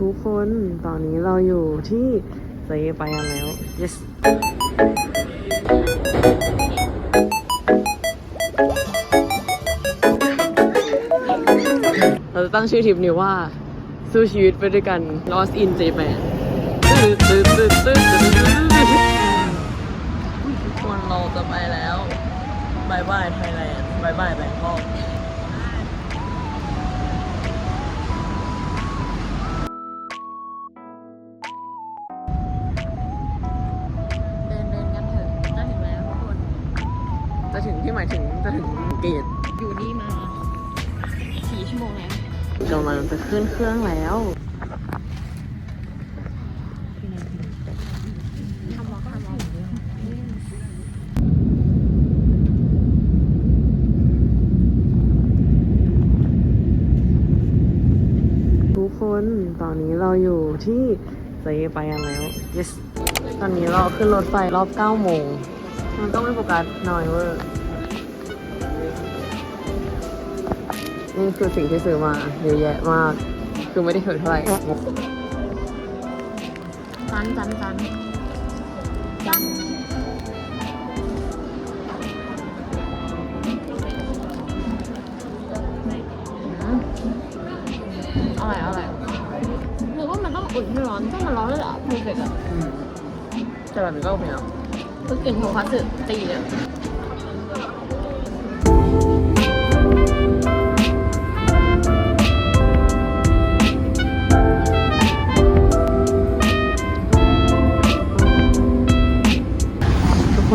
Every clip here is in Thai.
ทุกคนตอนนี้เราอยู่ที่เซไปกันแล้ว yes เราจะตั้งชื่อทริปนี้ว่าสู้ชีวิตไปด้วยกัน Lost in Japan ตึ๊ดตึ๊ดตึ๊ดตึ๊ดตึ๊ดตึ๊ดตึ๊ดทุกคนเราจะไปแล้วบายบายไทยแลนด์บายบายแบงคอก จะถึงเกตอยู่นี่มาสี่ชั่วโมงแล้วกำลังจะขึ้นเครื่องแล้วทำล็อกทำล็อกทุกคนตอนนี้เราอยู่ที่เซไปกันแล้ว yes ตอนนี้เราขึ้นรถไฟรอบ9โมง มันต้องไม่โฟกัสหน่อยเวอร์ นี่คือสิ่งที่ซื้อมาเยอะแยะมาก คือไม่ได้เถิดเท่าไหร่จันจันจันจันอร่อยอร่อยหรือว่ามันต้องอุ่นให้ร้อนถ้ามันร้อนเลยเหรอเพอร์เฟกต์อะอืมแต่แบบนี้ก็โอเคนะคือกลิ่นโทคัตสึตีเนี่ย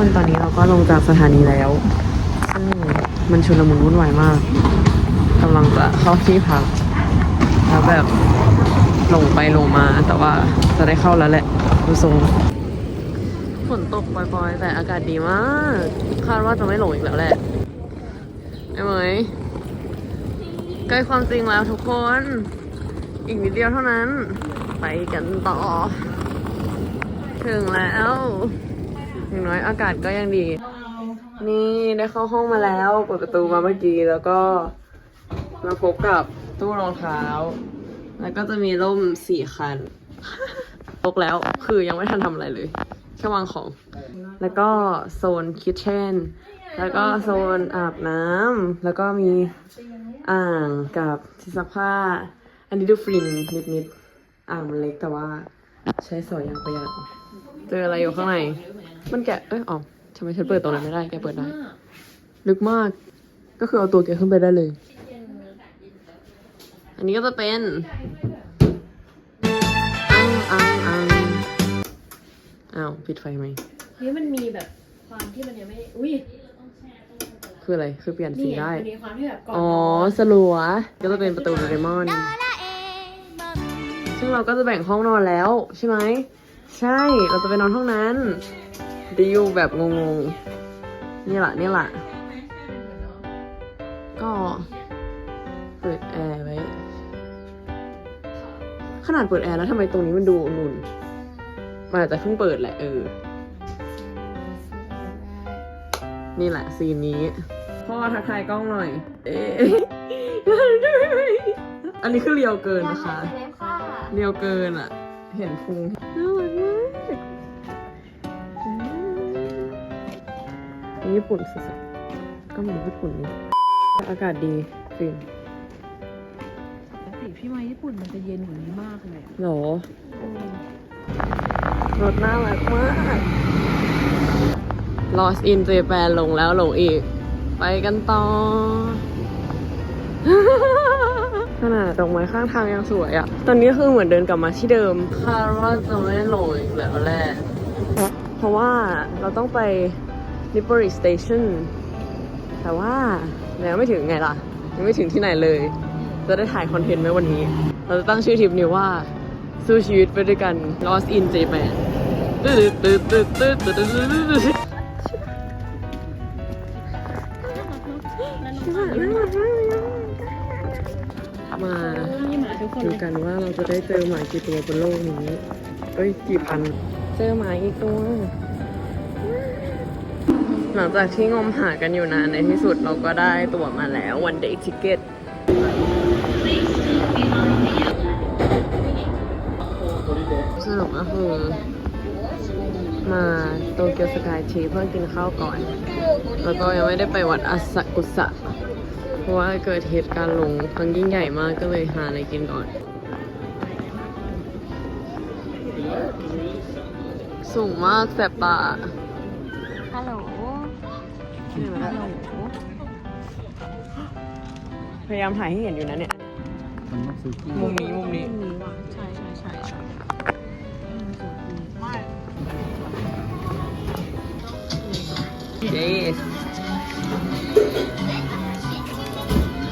คนตอนนี้เราก็ลงจากสถานีแล้วซึ่งมันชุลมุนวุ่นวายมากกำลังจะเข้าที่พักแล้วแบบลงไปลงมา แต่ว่าจะได้เข้าแล้วแหละดูทรงฝนตกปล่อยๆ แต่อากาศดีมาก คาดว่าจะไม่หลงอีกแล้วแหละไอ้เหมยใกล้ความจริงแล้วทุกคน อีกนิดเดียวเท่านั้น ไปกันต่อ ถึงแล้ว อย่างน้อยอากาศก็ยังดี นี่ได้เข้าห้องมาแล้วเปิดประตูมาเมื่อกี้แล้วก็มาพบกับตู้รองเท้า แล้วก็จะมีร่มสี่คันตกแล้วคือยังไม่ทันทำอะไรเลย แค่วางของ แล้วก็โซนคิทเช่น แล้วก็โซนอาบน้ำแล้วก็มีอ่างกับที่ซักผ้า อันนี้ดูฟรินนิดๆอ่างมันเล็กแต่ว่าใช้สอยอย่างประหยัดเจออะไรอยู่ข้างใน มันแกะ เอ้ยอ๋อทำไมฉันเปิดตรงนั้นไม่ได้ แกเปิดได้ ลึกมาก ก็คือเอาตัวแกขึ้นไปได้เลย อันนี้ก็จะเป็นอ้าวอ้าวอ้าวอ้าวปิดไฟไหมเฮ้ยมันมีแบบความที่มันยังไม่ อุ้ยคืออะไร คือเปลี่ยนสีนี่ได้มันมีความที่แบบก่อนอ๋อ สลัว ก็จะเป็นประตูโดเรมอน ซึ่งเราก็จะแบ่งห้องนอนแล้วใช่ไหม ใช่ เราจะไปนอนห้องนั้น ดิวแบบงงๆ นี่แหละนี่แหละก็เปิดแอร์ไว้ ขนาดเปิดแอร์แล้วทำไมตรงนี้มันดูอุ่นๆมันอาจจะเพิ่งเปิดแหละเออ นี่แหละซีนนี้ พ่อทักทายกล้องหน่อย เอ๊ะอันนี้คือเรียวเกินนะคะแล้วค่ะเรียวเกินอะ เห็นพุง ญี่ปุ่นสุดๆก็เหมือนญี่ปุ่นนี่อากาศดีฟินปกติพี่มาญี่ปุ่นมันจะเย็นกว่านี้มากเลยหรอรถน่ารักมาก Lost in Japan ลงแล้วลงอีก ไปกันต่อ ขนาดดอกไม้ข้างทางยังสวยอะ ตอนนี้คือเหมือนเดินกลับมาที่เดิมคาดว่าจะไม่ลงอีกแล้วแหละ เพราะว่าเราต้องไป นิปปอรี่สเตชันแต่ว่าแล้วไม่ถึงไงล่ะ ยังไม่ถึงที่ไหนเลย จะได้ถ่ายคอนเทนต์ไหมวันนี้ เราจะตั้งชื่อทริปนี้ว่า สู้ชีวิตไปด้วยกัน Lost in Japan มาดูกันว่าเราจะได้เจอหมากี่ตัวบนโลกนี้ เอ้ย กี่พัน เจอหมาอีกตัว หลังจากที่งมหากันอยู่นานในที่สุดเราก็ได้ตั๋วมาแล้ว one day ticket รุปก็คือมาโตเกียวสกายทีเพื่อกินข้าวก่อน แล้วก็ยังไม่ได้ไปวัดอาสกุสะ เพราะว่าเกิดเหตุการณ์ลงครั้งยิ่งใหญ่มากก็เลยหาอะไรกินก่อน สูงมากแสบตาฮัลโหล พยายามถ่ายให้เห็นอยู่นะเนี่ย มันต้องซื้อที่มุมนี้มุมนี้ใช่ใช่ใช่ใช่เย้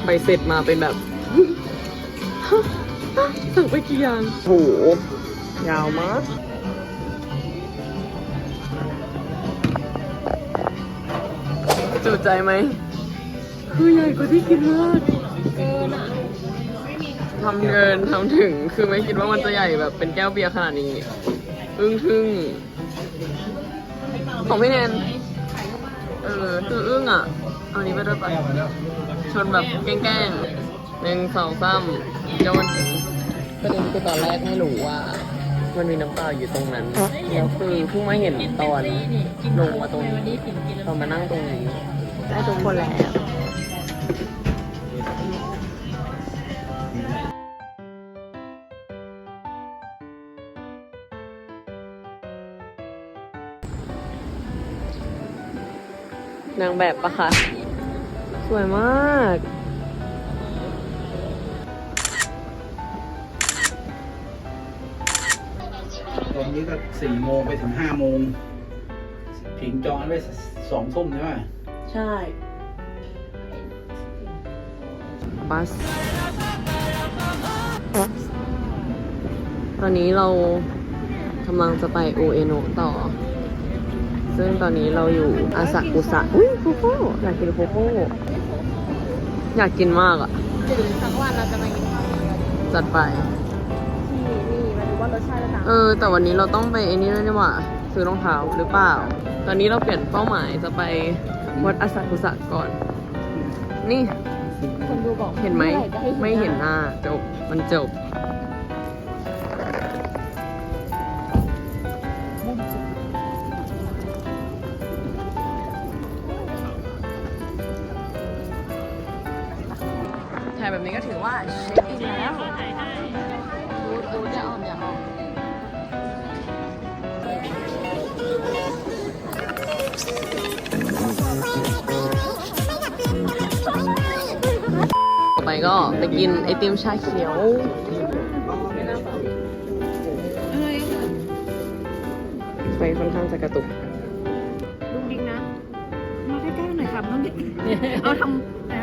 ใบเสร็จมาเป็นแบบ สั่งไปกี่อย่างโหยาวมาก จุใจไหมคือใหญ่กว่าที่คิดมากเกินอะทำเกินทำถึงคือไม่คิดว่ามันจะใหญ่แบบเป็นแก้วเบียร์ขนาดนี้อึ้งทึ่งของพี่แนนเออคืออึ้งอะเอาอันนี้ไปด้วยไปะชนแบบแกล้งๆหนึ่งสองสามโยนประเด็นคือตอนแรกไม่รู้ว่า มันมีน้ำเปล่าอยู่ตรงนั้นแล้วคือเพิ่งมาเห็นตอนลงมาตรงนี้ตอนมานั่งตรงนี้ ได้ทุกคนแล้ว นางแบบปะคะ สวยมากตอนนี้ก็สี่โมงไปถึงห้าโมงผิงจองไว้สองทุ่มใช่ไหม ใช่ บัส ตอนนี้เรากำลังจะไปโอเอโนะต่อ ซึ่งตอนนี้เราอยู่อาซากุสะอุ้ยโคโค่อยากกินโคโค่อยากกินมากอะถึงสักวันเราจะมากินข้าวที่จัดไป นี่มาดูว่ารสชาติจะต่างเออ แต่วันนี้เราต้องไปไอ้นี่ด้วยนี่หว่า ซื้อรองเท้าหรือเปล่า ตอนนี้เราเปลี่ยนเป้าหมายจะไป วัดอาซากุสะก่อน นี่คนดูบอกเห็นไหมอร่จะไม่เห็นหน้าจบ มันจบ ถ่ายแบบนี้ก็ถือว่าเช็คอินแล้ว อไปก็ไปกินไอติมชาเขียวอะไรอะไฟค่อนข้างจะกระตุกลุงดิงนะ มาใกล้ๆหน่อยครับน้องดิงเอาทำนะ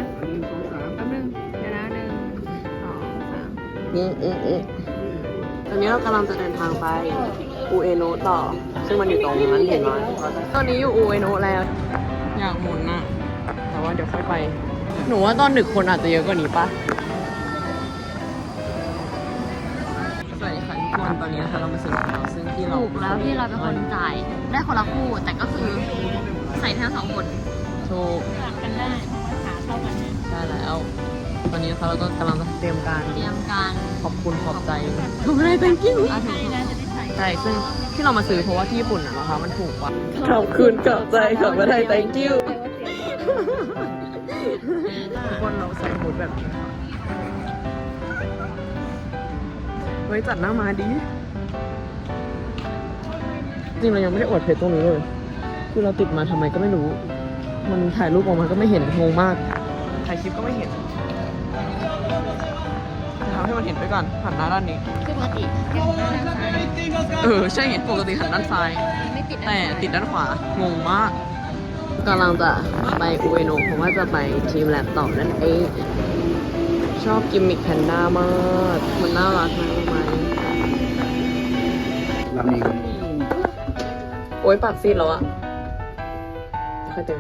แป๊บนึงเดี๋ยวนะหนึ่งสองสามอืมอืมอืมตอนนี้เรากำลังจะเดินทางไปอูเอโนะต่อ ซึ่งมันอยู่ตรงนั้นเห็นไหมตอนนี้อยู่อูเอโนะแล้ว อยากหมุนอะแต่ว่าเดี๋ยวค่อยไป หนูว่าตอนดึกคนอาจจะเยอะกว่านี้ปะสวัสดีค่ะทุกคนตอนนี้นะคะเรามาซื้อรองเท้าซึ่งที่เราถูกแล้วที่เราเป็นคนจ่าย ได้คนละคู่แต่ก็คือใส่ทั้งสองคนถูกกันได้ขาเท่ากันใช่แล้วตอนนี้นะคะเราก็กำลังจะเตรียมการเตรียมการขอบคุณขอบใจขอบคุณอะไร thank you เอาถึงน่าจะได้ใส่ใช่ซึ่งที่เรามาซื้อเพราะว่าที่ญี่ปุ่นอะราคามันถูกกว่าขอบคุณขอบใจขอบพระไทย thank you ดแบบนี้ค่ะเฮ้ยจัดหน้ามาดี จริงเรายังไม่ได้อวดเพจตรงนี้เลย คือเราติดมาทำไมก็ไม่รู้ มันถ่ายรูปออกมาก็ไม่เห็นงงมากถ่ายคลิปก็ไม่เห็นจะทำให้มันเห็นไปก่อนหันหน้าด้านนี้ คือปกติเก็บหน้าด้านซ้ายเออ ใช่เห็นปกติหันด้านซ้าย ไม่ติดแต่ติดด้านขวางงมาก กำลังจะไปอุเอโนะเพราะว่าจะไปทีมแลบต่อนั่นเองชอบกิมมิคแพนด้ามาก มันน่ารักนะรู้ไหมลำนี้โอ๊ยปากซีดแล้วอะค่อยเต็ม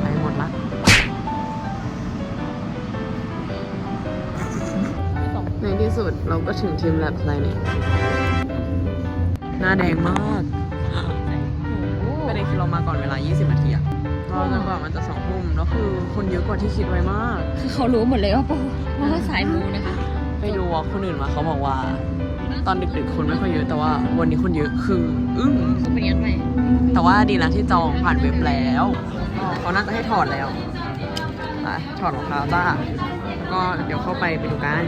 ไปหมดละในที่สุดเราก็ถึงทีมแลบไซเน็หน้าแดงมาก มาก่อนเวลา 20 นาทีอะรอจนกว่ามันจะสองทุ่มแล้วคือคนเยอะกว่าที่คิดไว้มาก คือเขารู้หมดเลยว่าโปว่าสายมูนะคะไปดูว่าคนอื่นมาเขาบอกว่า ตอนดึกๆคนไม่ค่อยเยอะแต่ว่าวันนี้คนเยอะคือ อึ้งเป็นยังไงแต่ว่าดีนะที่จองผ่านเว็บแล้วเขาน่าจะให้ถอดแล้วไปถอดรองเท้าจ้าแล้วก็เดี๋ยวเข้าไปไปดูกัน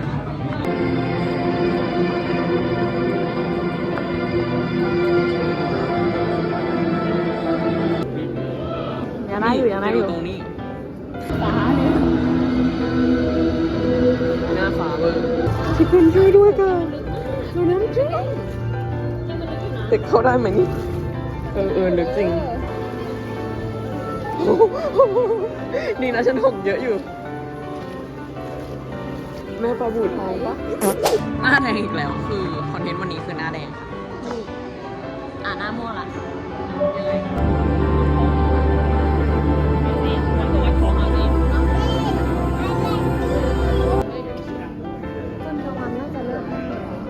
ยังได้อยู่ยังได้อยู่ตรงนี้ฟ้าเนี่ยหน้าฟ้าเบอร์ที่เป็นช่วยด้วยกันดูน้ำจริงแต่เข้าได้ไหมนี่เออเออลึกจริง ดีนะฉันหกเยอะอยู่ แม่ปลาบูดทองปะหน้าแดงอีกแล้วคือคอนเทนต์วันนี้คือหน้าแดงค่ะ อ่าหน้าม่วงละ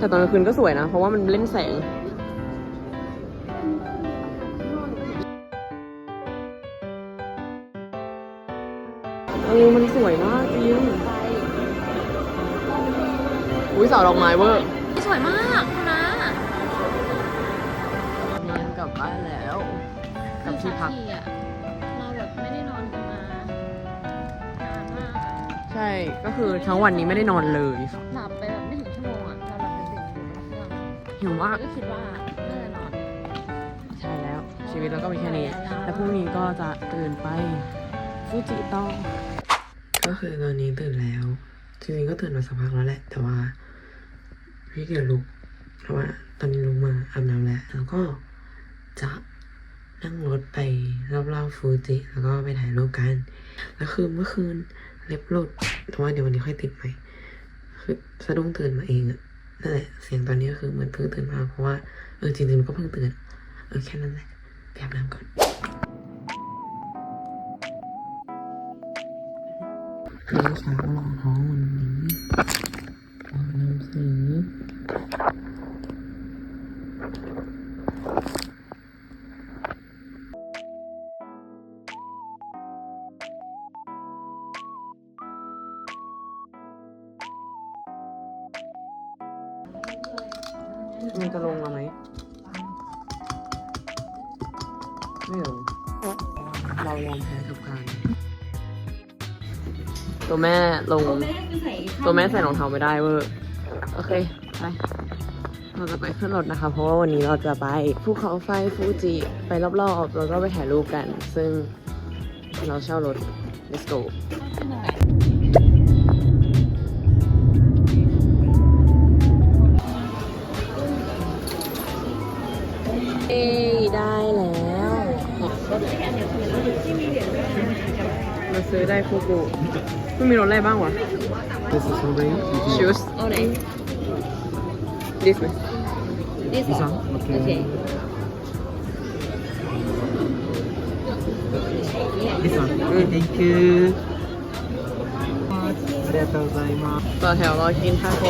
แต่ตอนกลางคืนก็สวยนะ เพราะว่ามันเล่นแสง เออ มันสวยมากจริงอุ้ยเสาดอกไม้เวอร์ สวยมากคุณนะเนียนกลับบ้านแล้ว กลับที่พักอะเราแบบไม่ได้นอนกันมานานมาก ใช่ ก็คือทั้งวันนี้ไม่ได้นอนเลยค่ะหลับ หิวมากก็คิดว่าน่าจะนอน ใช่แล้วชีวิตเราก็มีแค่นี้ แล้วพรุ่งนี้ก็จะตื่นไปฟูจิต่อก็คือตอนนี้ตื่นแล้วจริงๆก็ตื่นมาสักพักแล้วแหละ แต่ว่าพี่เกียจลุก เพราะว่าตอนนี้ลุกมาอาบน้ำแล้ว แล้วก็จะนั่งรถไปรอบๆฟูจิ แล้วก็ไปถ่ายรูปกัน แล้วคือเมื่อคืนเล็บหลุดแต่ว่าเดี๋ยววันนี้ค่อยติดใหม่คือสะดุ้งตื่นมาเองอะ นั่นแหละเสียงตอนนี้ก็คือเหมือนเพิ่งตื่นมาเพราะว่าเออจริงๆมันก็เพิ่งตื่นเออแค่นั้นแหละไปอาบน้ำก่อนเช้าเช้าลองท้องวันนี้ออกน้ำสื มันจะลงมาไหม ไม่ลงเรายอมแพ้กับการตัวแม่ลง ตัวแม่ใส่รองเท้าไม่ได้เวอร์โอเค ไป เราจะไปขึ้นรถนะคะ เพราะว่าวันนี้เราจะไปภูเขาไฟฟูจิไปรอบๆ แล้วก็ไปถ่ายรูปกัน ซึ่งเราเช่ารถ let's go ซื้อได้ฟูกุมันมีรถอะไรบ้างวะ This is strawberry. shoes เอาไหน this ไหม this This one? Okay. Okay. This one. Mm. Thank you. ありがとうございます。 ต่อแถวรอกินทาโก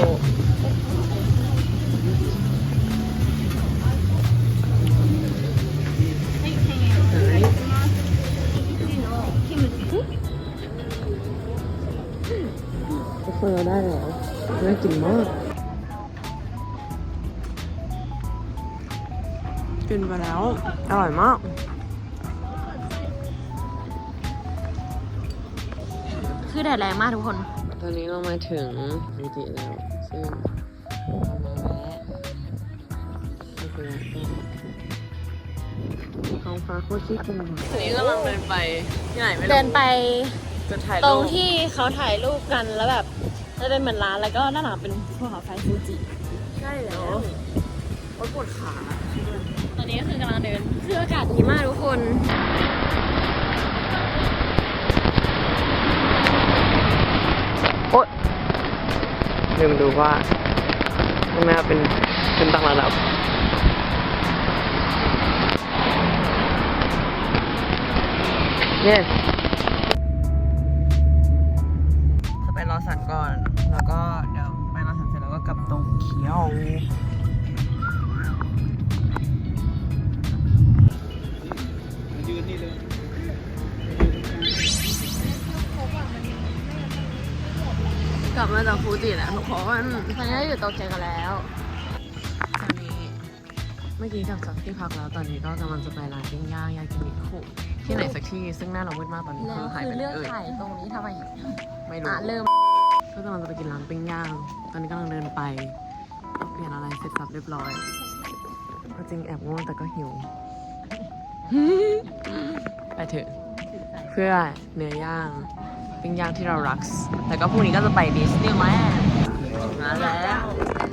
กินมากกินไปแล้ว อร่อยมากคือแดดแรงมากทุกคน ตอนนี้เรามาถึงฟูจิแล้ว ซึ่งเรามาแวะไม่เป็นไรท้องฟ้าโคตรชิคเลยตอนนี้กำลังเดินไปที่ไหนไม่รู้เดินไปจะถ่ายตรรูงปที่เขาถ่ายรูปกันแล้วแบบ จะเป็นเหมือนร้านแล้วก็ด้านหลังเป็นภูเขาไฟฟูจิ ใช่แล้วโอ๊ยปวดขาตอนนี้ก็คือกำลังเดินคืออากาศดีมากทุกคน โอ๊ยลืมดูว่าข้างหน้าเป็นเป็นต่างระดับ yes กลับมาจากฟูจิแล้วทุกคนตอนนี้อยู่โตเกียวกันแล้วตอนนี้เมื่อกี้กลับจากที่พักแล้วตอนนี้ก็กำลังจะไปร้านปิ้งย่างยากินิคุที่ไหนสักที่ซึ่งหน้าเรามืดมากตอนนี้คือหายไปอไหนเลือกเอ่ยตรงนี้ทำไมไม่รู้อะเริ่มก็กำลังจะไปกินร้านปิ้งย่าง ตอนนี้กำลังเดินไปเปลี่ยนอะไรเสร็จสับเรียบร้อยก็จริงแอบง่วงแต่ก็หิวไปเถอะเพื่อเนื้อย่าง ปิ้งย่างที่เรารัก แล้วก็พรุ่งนี้ก็จะไปดิสนีย์แลนด์มาแล้ว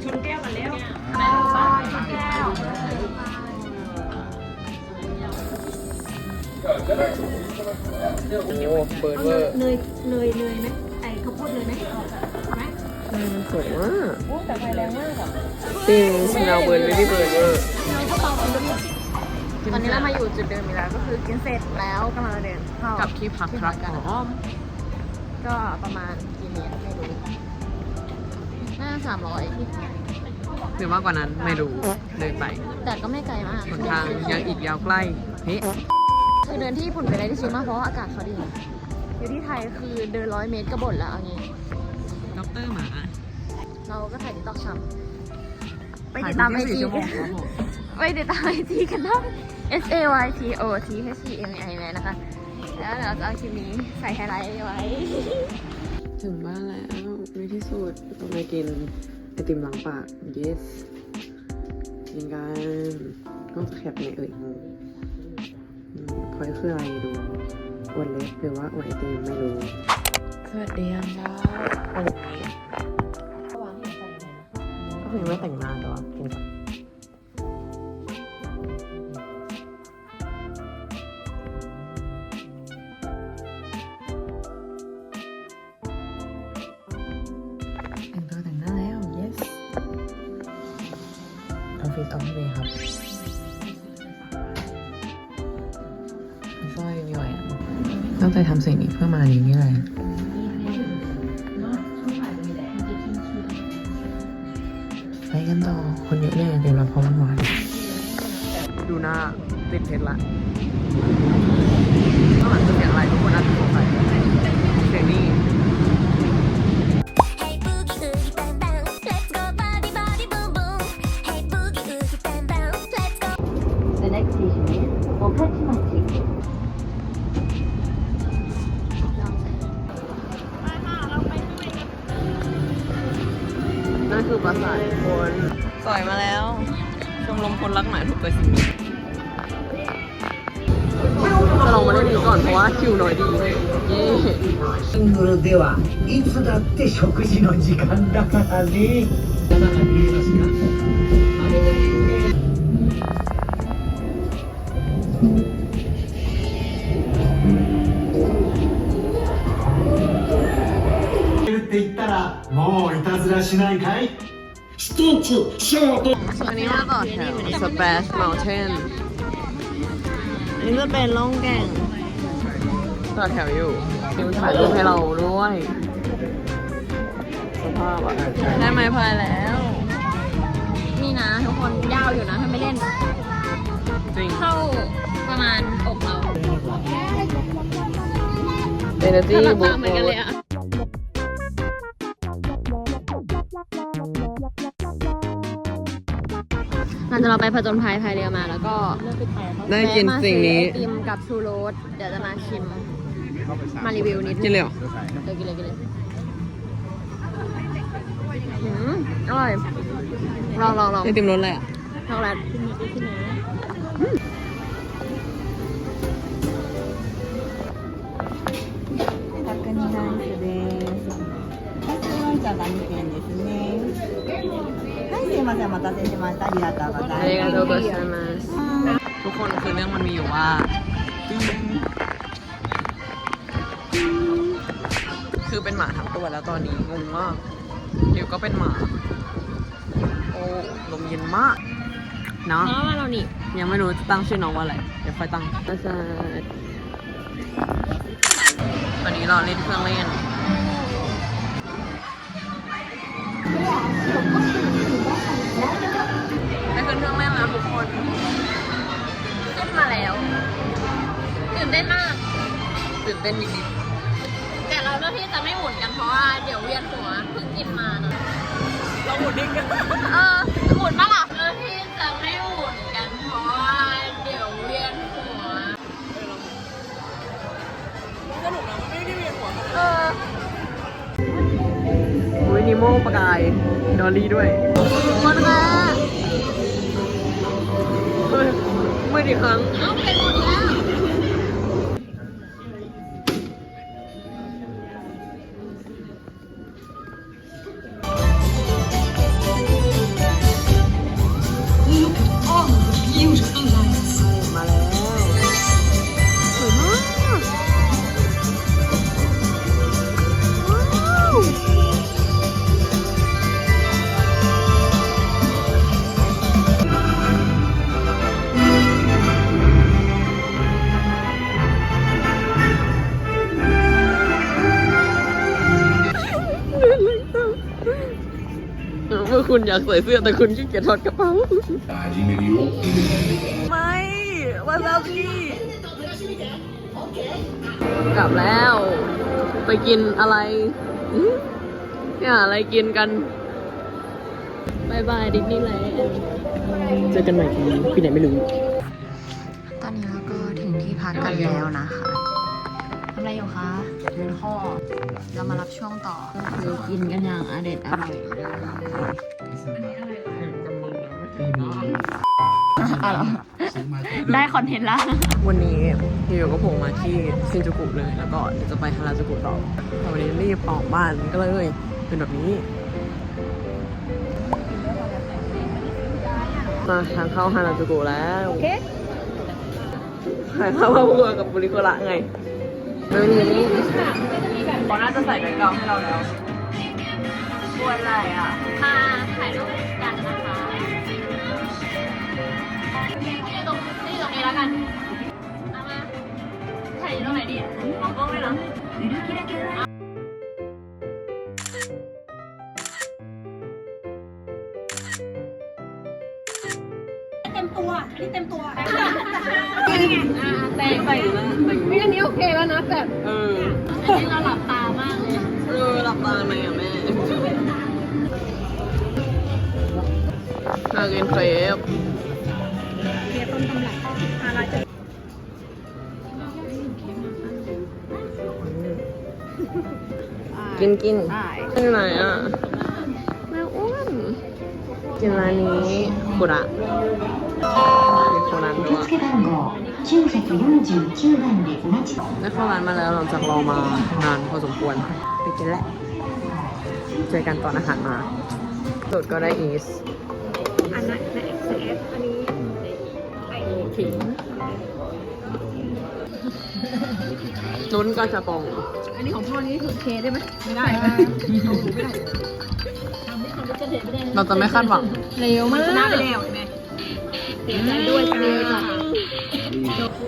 ชนแก้วกันแล้วแม่ลูกบ้านชนแก้วโอ้เบิร์ดเวอร์เนยเนยเนยไหมไอ้ข้าวโพดเนยไหมไหมมันสวยมากโอ้แต่ไฟแรงมากอะจริงสเนลเบิร์ดไม่ได้เบิร์ดเวอร์เนยข้าวเปล่ามันด้วยตอนนี้เรามาอยู่จุดเดิมอีกแล้วก็คือกินเสร็จแล้วกำลังจะเดินเข้ากับที่พักครับอ๋อ ก็ประมาณกี่เมตรไม่รู้น่าสามร้อยหรือมากกว่านั้นไม่รู้เดินไปแต่ก็ไม่ไกลมากหนทางยังอีกยาวใกล้เฮ้คือเดินที่ญี่ปุ่นไปได้ที่ชิมากเพราะว่าอากาศเขาดีอยู่ที่ไทยคือเดินร้อยเมตรก็บ่นแล้วเอางี้ด็อกเตอร์หมา เราก็ถ่ายติ๊กต็อกช้ำไปติดตามไอถ่ยจี24ชั่วโมงครับผมไปติดตามไอจีกันได้ S A Y T O T H E M I นะคะ แล้วเดี๋ยวจะเอาคลิปนี้ใส่ไฮไลท์ไว้ ถึงบ้านแล้วในที่สุดต้องไปกินไอติมล้างปาก yes กินกันต้องแคปในเอ่ยงงอืมพอยคืออะไรดูอวดเล็บหรือว่าอวดไอติมไม่รู้ สวัสดีค่ะวันนี้ก็คือไม่แต่งหน้าแต่ว่ากินก่อ อมานี้เลย 時間だからね。中に入れますが。って言ったらもういたずらしないかいストップショート อันนี้มาต่อแถว Splash Mountain อันนี้จะเป็นล่องแก่งต่อแถวอยู่มีถ่ายรูปให้เราด้วย ส ภาพอะได้ไม้พายแล้ว นี่นะทุกคนยาวอยู่นะถ้าไม่เล่น จริง เข้าประมาณอกเรา Energy ถ้าบุ๊ตามเหมือนกันเลยอะหลังจากเราไปผจญภัยพายเรือมาแล้วก็ได้กินสิ่งนี้แวะมาซื้อไอติมกับชูโรสเดี๋ยวจะมาชิม มารีวิวนิดนึงกินเลยเหรอเดี๋ยวกินเลยกินเลย อืมอร่อย ลองลองลอง ไอติมรสอะไรอ่ะ ช็อกโกแลต 角煮ライスです。はい、ワンちゃん何県ですね。はい、すいません、お待たせしました。ありがとうござ ありいます。がとうございますทุกคนคือเรื่องมันมีอยู่ว่า คือเป็นหมาทั้งตัวแล้วตอนนี้งงมากเดี๋ยว ก็เป็นหมา โอ้ลมเย็นมากเนาะเพราะว่าเรานี่ยังไม่รู้จะตั้งชื่อน้องว่าอะไร เดี๋ยวค่อยตั้งอาจารย์วันนี้เราเล่นเครื่องเล่นได้ขึ้นเครื่องเล่นแล้วทุกคน ขึ้นมาแล้ว ตื่นเต้นมาก ตื่นเต้นนิดแต่เราเลื อที่จะไม่หมุนกันเพราะว่าเดี๋ยวเวียนหัวเพิ่งกินมาเนาะเราหมุนดิ้งกันเออหมุนมาหลับเลือที่จะไม่หมุนกันเพราะว่าเดี๋ยวเวียนหัว สนุกนะไม่ได้เวียนหัวกันเอออุ้ยนิโม่ประกายดอลลี่ด้วยหมดมาเฮ้ยไม่ดีครั้ง คุณอยากใส่เสื้อแต่คุณขี้เกียจถอดกระเป๋า ไม่วาซาบิกลับแล้ว ไปกินอะไรอื้อเนี่ยอะไรกินกันบายบายดิสนีย์แลนด์เจอกันใหม่ทีพี่ไหนไม่รู้ ตอนนี้เราก็ถึงที่พักกันแล้วนะคะทำ อะไรอยู่คะเดินข้อ เรามารับช่วงต่อคือกินกันอย่างอเด็ดอร่อยอ้าวเหรอได้คอนเทนต์ละ วันนี้ฮิวก็โผล่มาที่ซินจูกุเลย แล้วก็เดี๋ยวจะไปฮาราจูกุต่อแต่วันนี้รีบออกบ้านก็เลยเป็นแบบนี้มาทางเข้าฮาราจูกุแล้วโอเคถ่ายภาพว่าพวกกับบุริโกระไง เรื่องนี้เขาน่าจะใส่แบ็คกราวด์ให้เราแล้วควรอะไรอะมาถ่ายรูปกันนะคะที่ตรงที่ตรงนี้แล้วกันเอามาถ่ายตรงไหนดีมองกล้องเลยเหรอ แล้วแต่งไม่อันนี้โอเคแล้วนะแบบเอออันนี้เราหลับตามากเลยเออหลับตาไหมอะแม่นากินเครปกินกินกินไหนอะแม่อ้วนกินร้านนี้คุระ โคนันด้วยว่ได้เข้าร้านมาแล้วหลังจากรอมานานพอสมควรไปกินแหละเจอกันตอนอาหารมาสุดก็ได้อีสอันนั้นใน X S อันนี้ไอขิงนุ้นก็จะปอง อันนี้ของพ่อนี่คือเคได้ไหมไม่ได้ไม่ได้เราจะไม่คาดหวังเร็วมากชนะไปแล้วเห็นไหม สียใจด้วยจ้า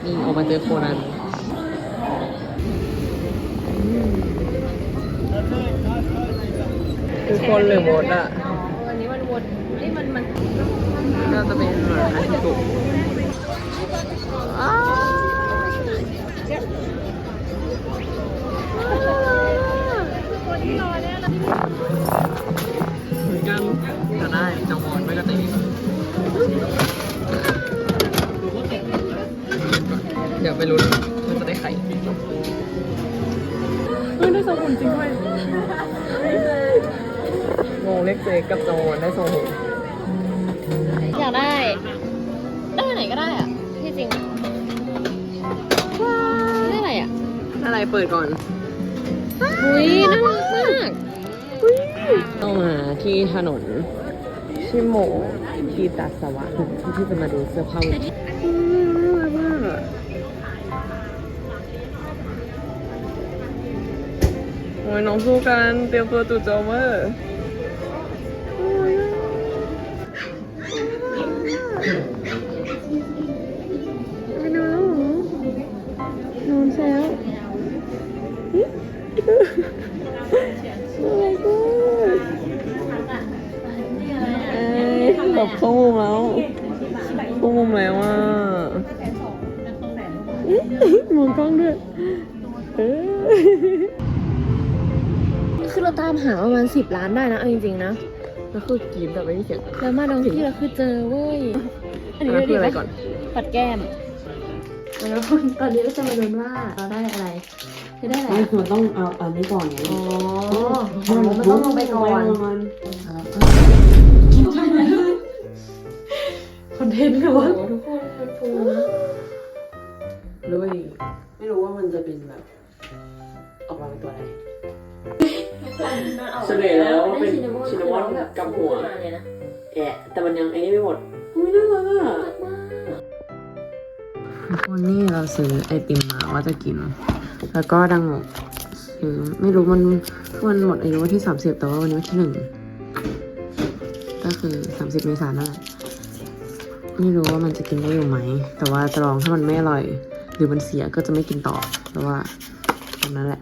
นี่ออกมาเจอโคนันคือคนหรือมดอะอันนี้มันวนนี่มันมันน่าจะเป็นหมาที่ถูกอ้าวเหมือนกันจะได้จังหวอนไม่ก็ตี ดี๋ยวไปลุ้นว่าจะได้ไข่เฮ้ยได้ทรงหุ่นจริงด้วยงงเล็กเจกับจังหวอนได้ทรงหุ่นอยากได้ ได้ไหนก็ได้อะที่จริงได้อะไรอะอะไรเปิดก่อนอุ้ยน่ารักมากเข้ามาที่ถนนชิโมคีตาสวะที่จะมาดูเสื้อผ้า อ้ยน้องสู้กันเตรียมตัวตู่โจมเวอร์โอ้ยไปนอนแล้วเหรอนอนแล้วโอ้ยกูเอ้ยแบบเข้ามุมแล้วเข้ามุมแล้วอะมองกล้องด้วยเออ เตามหาประมาณสิบล้านได้นะเอาจริงๆนะแล้วคือกินแต่ไม่ได้เสียงแล้วมาดองที่เราคือเจอเว้ย อันนี้คืออะไรก่อน ปัดแก้มแล้วตอนนี้ก็จะมาดูว่าเราได้อะไรจะได้อะไรม่คือต้องเอาอันนี้ก่อนไงอ๋อมันต้องลงไปก่อนคอนเทนต์เลยวะทุกคนมันฟูนะรู้ไม่รู้ว่ามันจะเป็นแบบออกมาเป็นตัวอะไร เฉลยแล้วว่าเป็นชินนามอนกับหัวเลยนะแอะแต่มันยังไอ้นี่ไม่หมดอุ้ยน่ารักอะทุกคนนี่เราซื้อไอติมมาว่าจะกิน แล้วก็ดังหกซื้อไม่รู้มันมันหมดอายุวันที่สามสิบแต่ว่าวันนี้วันที่หนึ่งก็คือสามสิบเมษายนนั่นแหละไม่รู้ว่ามันจะกินได้อยู่ไหม แต่ว่าจะลองถ้ามันไม่อร่อย หรือมันเสียก็จะไม่กินต่อเพราะว่าตอนนั้นแหละ